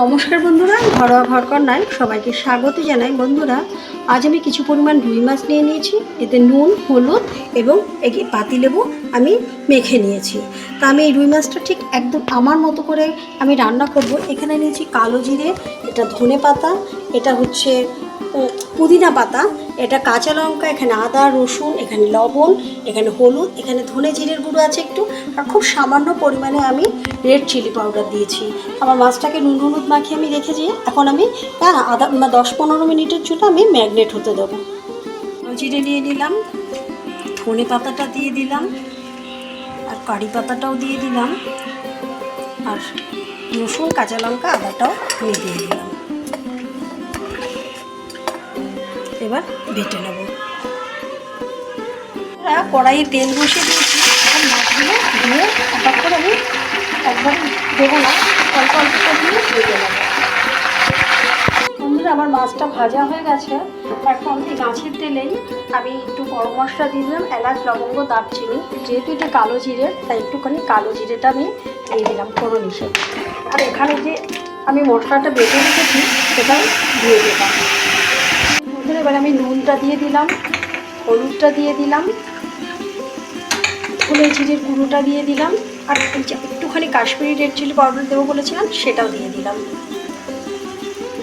নমস্কার বন্ধুরা, ঘরোয়া ঘরকন্যায় সবাইকে স্বাগত জানাই। বন্ধুরা, আজ আমি কিছু পরিমাণ রুই মাছ নিয়ে নিয়েছি। এতে নুন, হলুদ এবং পাতিলেবু আমি মেখে নিয়েছি। তা আমি এই রুই মাছটা ঠিক একদম আমার মতো করে আমি রান্না করব। এখানে নিয়েছি কালো জিরে, এটা ধনে পাতা, এটা হচ্ছে পুদিনা পাতা, এটা কাঁচা লঙ্কা, এখানে আদা, রসুন, এখানে লবণ, এখানে হলুদ, এখানে ধনে জিরের গুঁড়ো আছে একটু, আর খুব সামান্য পরিমাণে আমি রেড চিলি পাউডার দিয়েছি। আমার মাছটাকে নুন হলুদ মাখিয়ে আমি রেখেছি এখন আমি হ্যাঁ আধা দশ পনেরো মিনিটের জন্য আমি ম্যাগনেট হতে দেবো। জিরে নিয়ে নিলাম, ধনে পাতাটা দিয়ে দিলাম, আর কারি পাতাটাও দিয়ে দিলাম, আর রসুন, কাঁচা লঙ্কা, আদাটাও দিয়ে দিলাম। এবার বেটে নেব। কড়াইয়ে তেল বসিয়ে দিয়েছি। মাছগুলো ধুয়ে হঠাৎ করে আমি একবার দেবো না, অল্প অল্প দিয়ে ভেজে নেব। বন্ধুরা, আমার মাছটা ভাজা হয়ে গেছে। এখন এই গাছের তেলেই আমি একটু গরম মশলা দিয়ে দিলাম, এলাচ, লবঙ্গ, দারচিনি। যেহেতু এটা কালো জিরে, তাই একটুখানি কালো জিরেটা আমি দিয়ে দিলাম ফোড়ন হিসেবে। আর এখানে যে আমি মশলাটা বেটে রেখেছি, সেটাও দিয়ে দিলাম। এবার আমি নুনটা দিয়ে দিলাম, হলুদটা দিয়ে দিলাম, ধনে জিরের গুঁড়োটা দিয়ে দিলাম, আর যে একটুখানি কাশ্মীরি রেড চিলি পাউডার দেবো বলেছিলাম, সেটাও দিয়ে দিলাম।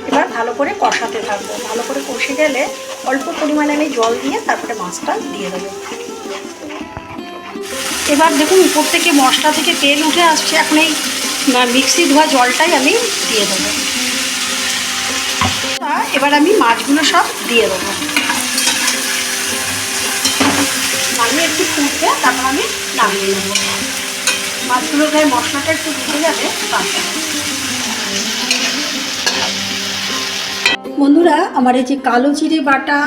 এবার ভালো করে কষাতে থাকব। ভালো করে কষে গেলে অল্প পরিমাণে আমি জল দিয়ে তারপরে মাছটা দিয়ে দেবো। এবার দেখুন, উপর থেকে মশলা থেকে তেল উঠে আসছে। এখন এই মিক্সি ধোয়া জলটাই আমি দিয়ে দেবো। এবার আমি মাছগুলো সব দিয়ে দেবো। নামিয়ে একটু ফুটবে, তারপর আমি নামিয়ে নেব। মাছগুলো গায়ে মশলাটা একটু ঢুকে যাবে বন্ধুরা, আমার এই যে কালো জিরে বাটা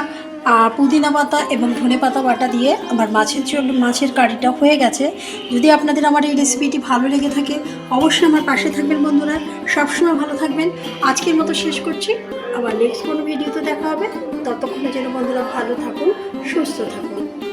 আর পুদিনা পাতা এবং ধনে পাতা বাটা দিয়ে আমার মাছের জন্য মাছের কারিটা হয়ে গেছে। যদি আপনাদের আমার এই রেসিপিটি ভালো লেগে থাকে, অবশ্যই আমার পাশে থাকবেন বন্ধুরা। সবসময় ভালো থাকবেন। আজকের মতো শেষ করছি। আবার নেক্সট কোনো ভিডিওতে দেখা হবে। ততক্ষণে যেন বন্ধুরা ভালো থাকুন, সুস্থ থাকুন।